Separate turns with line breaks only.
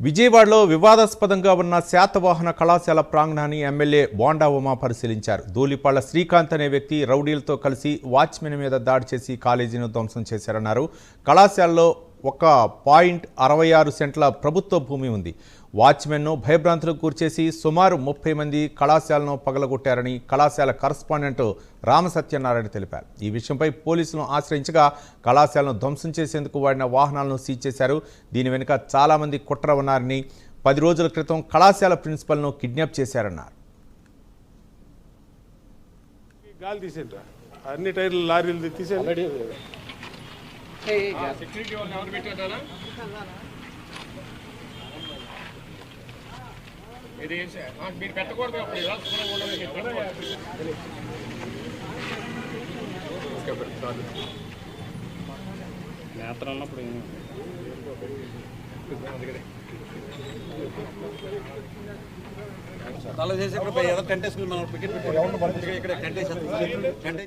విజయవాడలో వివాదాస్పదంగా ఉన్న శాతవాహన కళాశాల ప్రాంగణాన్ని ఎమ్మెల్యే బోండా ఉమా పరిశీలించారు. ధూలిపాళ్ళ శ్రీకాంత్ అనే వ్యక్తి రౌడీలతో కలిసి వాచ్మెన్ మీద దాడి చేసి కాలేజీని ధ్వంసం చేశారన్నారు. కళాశాలలో ఒక పాయింట్ అరవై ఆరు సెంట్ల ప్రభుత్వ భూమి ఉంది. వాచ్మెన్ను భయభ్రాంతులకు గురిచేసి సుమారు ముప్పై మంది కళాశాలను పగలగొట్టారని కళాశాల కరస్పాండెంట్ రామసత్యనారాయణ తెలిపారు. ఈ విషయంపై పోలీసులను ఆశ్రయించగా కళాశాలను ధ్వంసం చేసేందుకు వాడిన వాహనాలను సీజ్ చేశారు. దీని వెనుక చాలామంది కుట్ర ఉన్నారని పది రోజుల క్రితం కళాశాల ప్రిన్సిపల్ను కిడ్నాప్ చేశారన్నారు.
గాలి అన్ని టైర్లు లారీలు తీసేయండి.
ఇది మీరు పెట్టకూడదు అప్పుడు ఇలా శుభ్రంగా మీరు పెట్టకూడదు.
అలా చేసి ఇక్కడ ఏదో టెంట్ వేసుకుని మనం టికెట్ పెట్టి ఇక్కడ టెంట్ వేసేస్తాం టెంట్